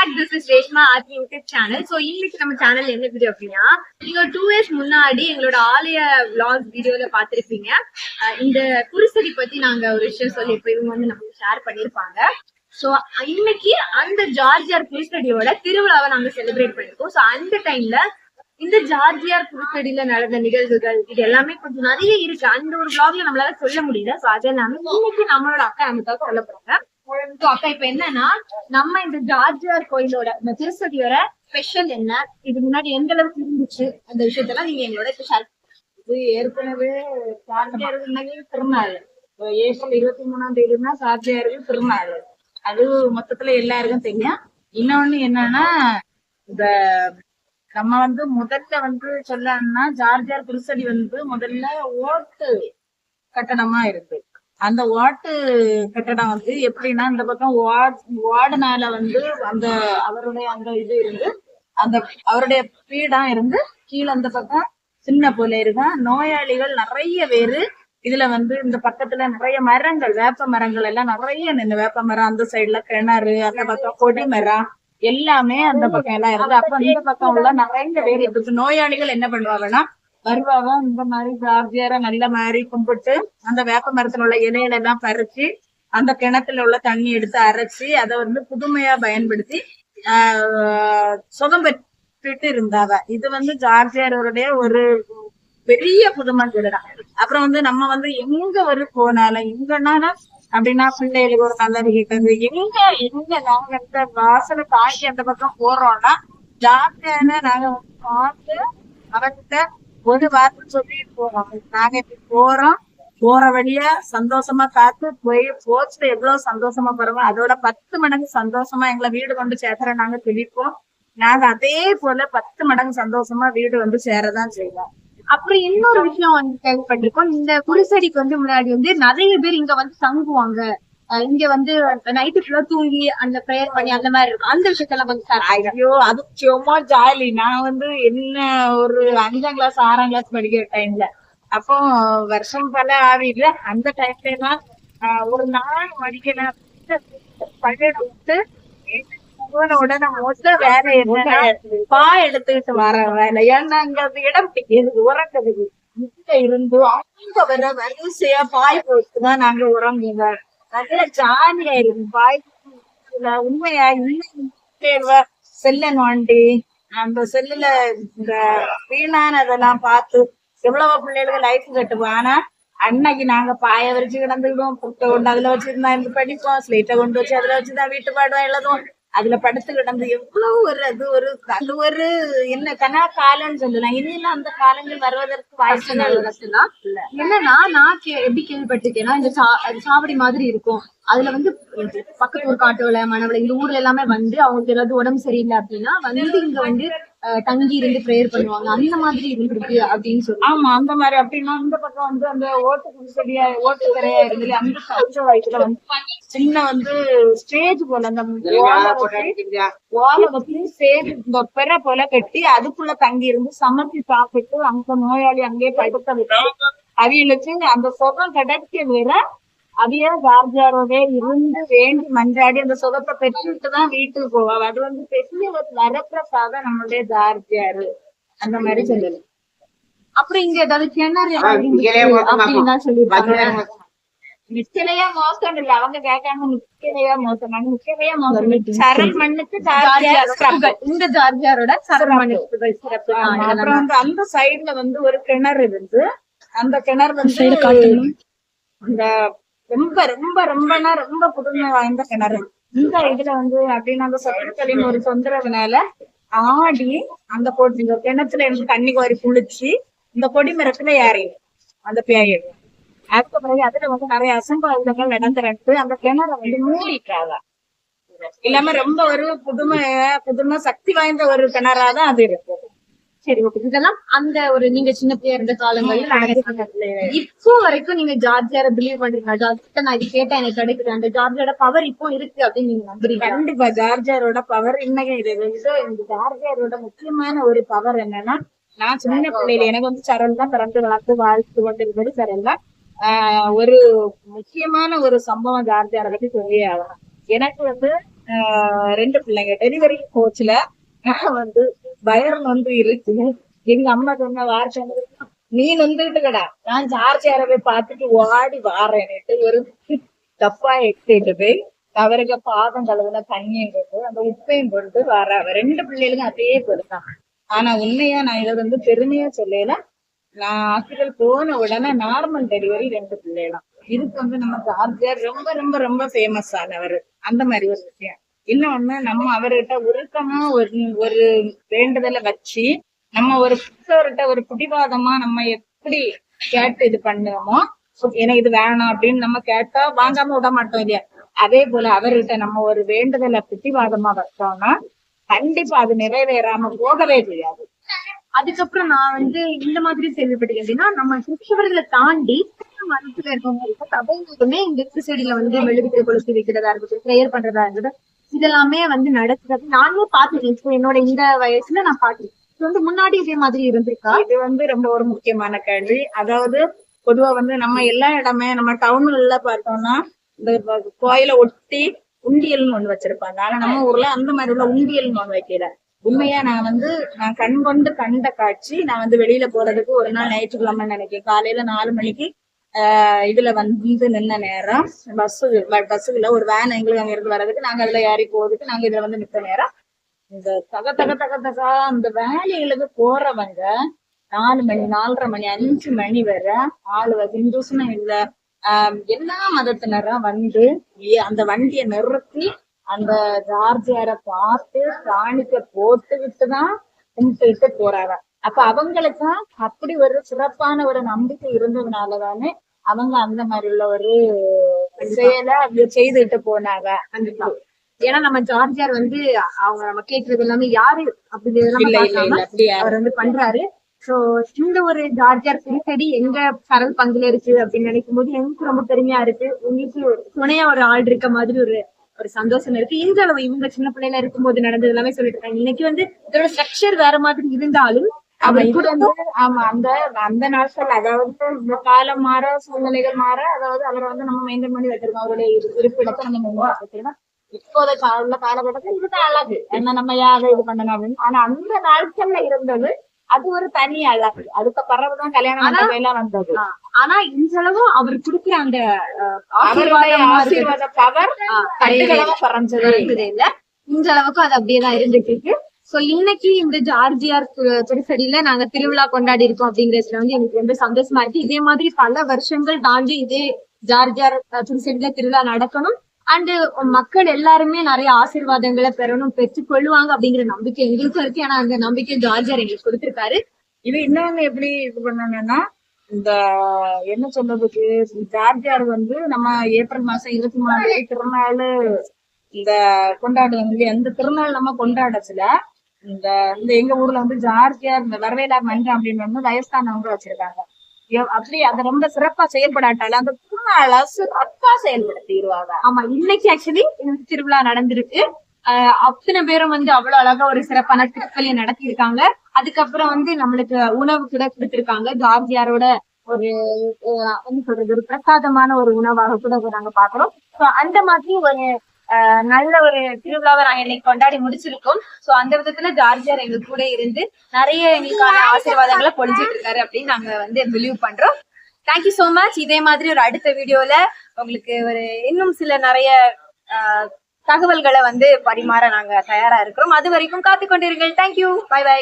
Back this is Reshma art YouTube channel so இன்னைக்கு நம்ம channel என்ன வீடியோ அப்படின்னா நீங்க டூ இயர்ஸ் முன்னாடி எங்களோட ஆலய விளாக் வீடியோல பார்த்துருப்பீங்க. இந்த குருசடி பத்தி நாங்க ஒரு விஷயம் சொல்லியிருப்போம். இவங்க வந்து நமக்கு ஷேர் பண்ணியிருப்பாங்க. ஸோ இன்னைக்கு அந்த ஜார்ஜியார் குருசடியோட திருவிழாவை நாங்க செலிப்ரேட் பண்ணிருக்கோம் ஸோ அந்த டைம்ல இந்த ஜார்ஜியார் குருசடியில நடந்த நிகழ்வுகள் இது எல்லாமே கொஞ்சம் நிறைய இருக்கு. அந்த ஒரு vlogல நம்மளால சொல்ல முடியல. ஸோ அது எல்லாமே இன்னைக்கு நம்மளோட அக்கா நமக்காக சொல்ல போறாங்க. அப்ப அக்கா இப்ப என்னன்னா நம்ம இந்த ஜார்ஜியார் கோயிலோட இந்த திருச்சதியோட ஸ்பெஷல் என்ன? இது முன்னாடி எந்த அளவுக்கு இருந்துச்சு அந்த விஷயத்தெல்லாம் நீங்க எங்களோட இப்ப ஷேர் இது ஏற்கனவே சாத்தியாருக்கு திருநாள். ஏப்ரல் இருபத்தி மூணாம் தேதினா சாத்தியாருக்கு திருநாள். அது மொத்தத்துல எல்லாருக்கும் தெரியும். இன்னொன்னு என்னன்னா இந்த நம்ம வந்து முதல்ல வந்து சொல்லணும்னா ஜார்ஜியார் குருசடி வந்து முதல்ல ஓட்டு கட்டணமா இருக்கு அந்த வாட்டு கட்டடம் வந்து எப்படின்னா இந்த பக்கம் வார்டு வார்டுனால வந்து அந்த அவருடைய அந்த இது இருந்து அந்த அவருடைய பீடம் இருந்து கீழே அந்த பக்கம் சின்ன போல இருக்கும் நோயாளிகள் நிறைய பேரு இதுல வந்து இந்த பக்கத்துல நிறைய மரங்கள் வேப்ப மரங்கள் எல்லாம் நிறைய நின்று வேப்ப மரம் அந்த சைடுல கிணறு அந்த பக்கம் கொடி மரம் எல்லாமே அந்த பக்கம் எல்லாம் இருக்கு. அப்ப இந்த பக்கம் உள்ள நிறைய பேர் இருக்கு நோயாளிகள் என்ன பண்ணுவாங்கன்னா வருவாங்க. இந்த மாதிரி ஜார்ஜியார நல்ல மாதிரி கும்பிட்டு அந்த வேப்ப மரத்துல உள்ள இலையில எல்லாம் பறிச்சு அந்த கிணத்துல உள்ள தண்ணி எடுத்து அரைச்சி அதை வந்து புதுமையா பயன்படுத்தி சுகம் பெற்றுட்டு இருந்தாவ இது வந்து ஜார்ஜியாரோடைய ஒரு பெரிய புதுமை சொல்லலாம் அப்புறம் வந்து நம்ம வந்து எங்க ஒரு போனாலும் எங்கனாலும் அப்படின்னா பிள்ளைகளுக்கு ஒரு நல்லது கேட்கறது எங்க எங்க நாங்க இந்த வாசலை தாக்கி அந்த பக்கம் போறோம்னா ஜார்ஜியார நாங்க வந்து பார்த்து அவர்கிட்ட ஒரு வார்த்தை சொல்லிட்டு போறோம். நாங்க இப்படி போறோம். போற வழியா சந்தோஷமா காத்து போய் போச்சுல எவ்வளவு சந்தோஷமா போறோமோ அதோட பத்து மடங்கு சந்தோஷமா எங்களை வீடு கொண்டு சேர்த்துற நாங்க தெளிப்போம் நாங்க அதே போல பத்து மடங்கு சந்தோஷமா வீடு வந்து சேரதான் செய்வோம். அப்புறம் இன்னொரு விஷயம் வந்து கேள்விப்பட்டிருக்கோம். இந்த குருசடிக்கு வந்து முன்னாடி வந்து நிறைய பேர் இங்க வந்து தங்குவாங்க. இங்க வந்து நைட்டு ஃபுல்லா தூங்கி அந்த ப்ரேயர் பண்ணி அந்த மாதிரி இருக்கும். அந்த விஷயத்தெல்லாம் கொஞ்சம் சார் ஐயோ அது சும்மா ஜாலி நான் வந்து என்ன ஒரு அஞ்சாம் கிளாஸ் ஆறாம் கிளாஸ் படிக்கிற டைம்ல அப்போ வருஷம் பல ஆவில அந்த டைம்ல எல்லாம் ஆஹ், ஒரு நாள் மடிக்கல பழைய விட்டு போன உடனே முதல்ல வேலை என்ன பா எடுத்துக்கிட்டு வர வேலை. ஏன்னா அங்க இடம் பிடிக்கிறது உறங்குறது இங்க இருந்து அங்க வர வரிசையா பாய் போட்டுதான் நாங்க உறங்குங்க நல்ல ஜாலியா இருக்கும் பாய் உண்மையா இன்னும் செல்ல நோண்டி அந்த செல்லுல இந்த வீணானதெல்லாம் பார்த்து எவ்வளவு பிள்ளைகளுக்கு லைஃப் கட்டுவோம் ஆனா அன்னைக்கு நாங்க பாய வரிச்சு கிடந்துக்கிடுவோம். புட்டை கொண்டு அதுல வச்சிருந்தா இருந்து படிப்போம். ஸ்லேட்டை கொண்டு வச்சு அதுல வச்சுதான் வீட்டு பாடுவோம் எழுதுவோம். அதுல படுத்து கிடந்து எவ்வளவு ஒரு அது ஒரு அது ஒரு என்ன கனா காலம்னு சொல்லலாம். இனியெல்லாம் அந்த காலங்கள் வருவதற்கு வாய்ப்பு தான் என்னன்னா நான் கே- எப்படி கேள்விப்பட்டிருக்கேன்னா இந்த சா- சாவடி மாதிரி இருக்கும். அதுல வந்து பக்கத்து ஊர் காட்டுல மணவளை இந்த ஊர்ல எல்லாமே வந்து அவங்களுக்கு ஏதாவது உடம்பு சரியில்லை அப்படின்னா வந்து இங்க வந்து தங்கி இருந்து ப்ரேயர் பண்ணுவாங்க. அந்த மாதிரி இருந்திருக்கு அப்படின்னு சொல்லி. ஆமா அந்த மாதிரி அப்படின்னா இந்த பக்கம் வந்து அந்த ஓட்டு குடிசடியா ஓட்டு கரையா இருந்தது அந்த பச்ச வயசுல வந்து சின்ன வந்து ஸ்டேஜ் போல அந்த ஓலை வச்சு ஸ்டேஜ் இந்த பெற போல கட்டி அதுக்குள்ள தங்கி இருந்து சமைச்சு சாப்பிட்டு அங்க நோயாளி அங்கேயே படுத்த விட்டு அவியலுக்கு அந்த சுகம் கிடைக்க வேற அவிய ஜார்ஜாரோட இருந்து வேண்டி மன்றாடி அந்த சுகத்தை பெற்றுட்டு தான் வீட்டுக்கு போவாங்க அது வந்து பெரிய ஒரு வரப்பிரசாதம் நம்மளுடைய ஜார்ஜியாரு அந்த மாதிரி சொல்லலாம் அப்புறம் இங்க ஏதாவது கிணறு அப்படின்னு தான் சொல்லியிருக்காங்க. நிச்சலையா மோசம். இல்ல. அவங்க கேட்காங்க நிச்சலையா மோசம். நாங்க நிச்சலையா மோசம். சரல் மண்ணுக்கு இந்த ஜார்ஜியாரோட ஆமா, இதெல்லாம் அப்புறம் வந்து அந்த சைடுல வந்து ஒரு கிணறு இருந்து அந்த கிணறு வந்து இந்த ரொம்ப ரொம்ப ரொம்பனா ரொம்ப புதுமை வாய்ந்த கிணறு. இந்த இதுல வந்து அப்படின்னு அந்த சொத்துக்களின் ஒரு தொந்தரவுனால ஆடி அந்த போட்டு இந்த கிணத்துல இருந்து தண்ணி கோரி குளிச்சு இந்த கொடி மரத்துல ஏறிடும் அந்த பேயிடும் அதுக்கு பிறகு அதுல வந்து நிறைய அசம்பாவிதங்கள் நடந்துட்டு அந்த கிணற வந்து மூடிட்டாங்க. இல்லாம ரொம்ப ஒரு புதுமை புதுமை சக்தி வாய்ந்த ஒரு கிணறாதான் அது இருக்கு. சரி ஓகே இதெல்லாம் அந்த ஒரு நீங்க சின்ன பிள்ளையா இருந்த காலங்கள்ல. இப்போ வரைக்கும் நீங்க ஜார்ஜியார பிலீவ் பண்றீங்க ஜார்ஜியா நான் இது கேட்டா எனக்கு கிடைக்குது அந்த ஜார்ஜியோட பவர் இப்போ இருக்கு அப்படின்னு நீங்க நம்புறீங்க கண்டிப்பா ஜார்ஜியாரோட பவர் இன்னைக்கு இது இந்த ஜார்ஜியாரோட முக்கியமான ஒரு பவர் என்னன்னா நான் சின்ன பிள்ளையில எனக்கு வந்து சரண் தான் பிறந்து வளர்த்து வாழ்த்து கொண்டிருப்பது சரண் தான். ஆஹ் ஒரு முக்கியமான ஒரு சம்பவம் ஜார்ஜியாரை பத்தி சொல்லி ஆகலாம். எனக்கு வந்து ரெண்டு பிள்ளைங்க. டெலிவரி போச்சுல நான் வந்து வயர் வந்து இருக்கு. எங்க அம்மா சொன்ன வார்த்தை நீ நொந்துகிட்டு கடா நான் சார்ஜ் போய் பார்த்துட்டு ஓடி வாரேன்னுட்டு ஒரு தப்பா எடுத்துட்டு போய் அவருக்கு பாதம் கழுவுன தண்ணியும் போட்டு அந்த உப்பையும் போட்டு வர ரெண்டு பிள்ளைகளுக்கும் அதே போலதான் ஆனா உண்மையா நான் இதை வந்து பெருமையா சொல்லல. நான் ஹாஸ்பிட்டல் போன உடனே நார்மல் டெலிவரி ரெண்டு பிள்ளைகளும். இதுக்கு வந்து நம்ம சார்ஜர் ரொம்ப ரொம்ப ரொம்ப ஃபேமஸ் ஆனவர். அந்த மாதிரி ஒரு விஷயம். இன்னொன்னு நம்ம அவர்கிட்ட உருக்கமா ஒரு ஒரு வேண்டுதலை வச்சு நம்ம ஒரு புத்தவர்கிட்ட ஒரு பிடிவாதமா நம்ம எப்படி கேட்டு இது பண்ணுவோமோ எனக்கு இது வேணாம் அப்படின்னு நம்ம கேட்டா வாங்காம விட மாட்டோம் இல்லையா? அதே போல அவர்கிட்ட நம்ம ஒரு வேண்டுதலை பிடிவாதமா வச்சோம்னா கண்டிப்பா அது நிறைவேறாம போகவே தெரியாது அதுக்கப்புறம் நான் வந்து இந்த மாதிரி கேள்விப்பட்டிருக்கேன் அப்படின்னா நம்ம கிறிஸ்தவர்களை தாண்டி மதத்துல இருக்கவங்க சபைகளுக்குமே இந்த கிறிஸ்தடியில வந்து மெழுகுத்தை கொளுத்தி வைக்கிறதா இருக்கட்டும் பிரேயர் பண்றதா இருக்கட்டும் இதெல்லாமே வந்து நடக்கிறது. நானே பாத்துருக்கேன் இப்போ என்னோட இந்த வயசுல நான் பாத்துருக்கேன் இது வந்து முன்னாடி இதே மாதிரி இருந்திருக்கா? இது வந்து ரொம்ப ஒரு முக்கியமான கேள்வி. அதாவது பொதுவா வந்து நம்ம எல்லா இடமே நம்ம டவுன்ல பார்த்தோம்னா இந்த கோயில ஒட்டி உண்டியல்னு ஒண்ணு வச்சிருப்பாங்க. ஆனா நம்ம ஊர்ல அந்த மாதிரி உள்ள உண்டியல்னு ஒண்ணு வைக்கல. உண்மையா நான் வந்து நான் கண் கொண்டு கண்ட காட்சி நான் வந்து வெளியில போறதுக்கு ஒரு நாள் ஞாயிற்றுக்கிழமை நினைக்கிறேன். காலையில நாலு மணிக்கு இதுல வந்து நின்ன நேரம் பஸ் பஸ்ஸுல ஒரு வேன் எங்களுக்கு அங்க இருந்து வர்றதுக்கு நாங்க அதுல ஏறி போறதுக்கு நாங்க இதுல வந்து நித்த நேரம். இந்த தக தக தக தகா அந்த வேலைகளுக்கு போறவங்க நாலு மணி நாலரை மணி அஞ்சு மணி வரை ஆளு ஹிந்துஸ்னு இல்ல. ஆஹ் எல்லா மதத்தினரும் வந்து அந்த வண்டியை நிறுத்தி அந்த ஜார்ஜியார பார்த்து காணிக்க போட்டு விட்டுதான் கும்பிட்டு போறாரா அப்ப அவங்களுக்கு அப்படி ஒரு சிறப்பான ஒரு நம்பிக்கை இருந்ததுனாலதானே அவங்க அந்த மாதிரி உள்ள ஒரு செயலை அப்படி செய்துட்டு போனாங்க. ஏன்னா நம்ம ஜார்ஜியார் வந்து அவங்க நம்ம கேக்குறது எல்லாமே யாரு அப்படி அவர் வந்து பண்றாரு. சோ இந்த ஒரு ஜார்ஜியார் திருத்தடி எங்க சரல் பங்குல இருக்கு அப்படின்னு நினைக்கும் போது எனக்கு ரொம்ப பெருமையா இருக்கு. உங்களுக்கு துணையா ஒரு ஆள் இருக்க மாதிரி ஒரு ஒரு சந்தோஷம் இருக்கு. இந்த அளவு இவங்க சின்ன பிள்ளைல இருக்கும்போது நடந்தது எல்லாமே சொல்லிட்டு இருக்காங்க. இன்னைக்கு வந்து இதோட ஸ்ட்ரக்சர் வேற மாதிரி இருந்தாலும் ஆமா இது அந்த அந்த நாட்கள் அதாவது காலம் மாற சூழ்நிலைகள் மாற அதாவது அவரை வந்து நம்ம மெயின்டைன் பண்ணி வச்சிருக்கோம் அவருடைய இரு- இருப்பிடத்தை நம்ம மெயின்டைன் வச்சிருக்கோம் இப்போத கா- உள்ள காலகட்டத்தில் இதுதான் அழகு. என்ன நம்ம யாரை இது பண்ணணும் அப்படின்னு. ஆனா அந்த நாட்கள்ல இருந்தது அது ஒரு தனி அழகு. அதுக்கு பிறகுதான் கல்யாணம் எல்லாம் வந்தது. ஆனா இந்த அளவு அவர் கொடுக்குற அந்த. ஆசீர்வாத பவர் இருந்ததே இல்ல. இந்த அளவுக்கு அது அப்படியே தான் இருந்துட்டு இருக்கு. சோ இன்னைக்கு இந்த ஜார்ஜியார் தி- திருச்சடியில நாங்க திருவிழா கொண்டாடி இருக்கோம் அப்படிங்கறதுல வந்து எனக்கு ரொம்ப சந்தோஷமா இருக்கு. இதே மாதிரி பல வருஷங்கள் தாண்டி இதே ஜார்ஜியார் திருச்செடியில திருவிழா நடக்கணும். அண்ட் மக்கள் எல்லாருமே நிறைய ஆசீர்வாதங்களை பெறணும் பெற்று கொள்ளுவாங்க அப்படிங்கிற நம்பிக்கை எங்களுக்கும் இருக்கு. ஆனா அந்த நம்பிக்கை ஜார்ஜியார் எங்களுக்கு கொடுத்திருக்காரு. இது இன்னொன்னு எப்படி இது பண்ணணும்னா இந்த என்ன சொல்றதுக்கு ஜார்ஜியார் வந்து நம்ம ஏப்ரல் மாசம் இருபத்தி மூணு திருநாள் இந்த கொண்டாடுவாங்க இல்லையா? அந்த திருநாள் நம்ம கொண்டாடச்சுல இந்த இந்த எங்க ஊர்ல வந்து ஜார்ஜியார் இந்த வரவேலார் மன்றம் அப்படின்னு வந்து வயசானவங்க வச்சிருக்காங்க. அப்படி அதை ரொம்ப சிறப்பா செயல்படாட்டாலும் அந்த திருநாள சிறப்பா செயல்படுத்திடுவாங்க. ஆமா இன்னைக்கு ஆக்சுவலி திருவிழா நடந்திருக்கு. ஆஹ் அத்தனை பேரும் வந்து அவ்வளவு அழகா ஒரு சிறப்பான திருப்பலியை நடத்தியிருக்காங்க. அதுக்கப்புறம் வந்து நம்மளுக்கு உணவு கூட கொடுத்திருக்காங்க. ஜார்ஜியாரோட ஒரு என்ன சொல்றது ஒரு பிரசாதமான ஒரு உணவாக கூட நாங்க பாக்குறோம் அந்த மாதிரி ஒரு நல்ல ஒரு திருவிழாவை நாங்க இன்னைக்கு கொண்டாடி முடிச்சிருக்கோம். சோ அந்த விதத்துல ஜார்ஜியார் எங்க கூட இருந்து நிறைய எங்களுக்கான ஆசீர்வாதங்களை பொழிஞ்சிட்டு இருக்காரு அப்படின்னு நாங்க வந்து பிலீவ் பண்றோம். தேங்க்யூ so மச் இதே மாதிரி ஒரு அடுத்த வீடியோல உங்களுக்கு ஒரு இன்னும் சில நிறைய தகவல்களை வந்து பரிமாற நாங்க தயாரா இருக்கிறோம். அது வரைக்கும் காத்துக்கொண்டிருங்கள் தேங்க்யூ பை பை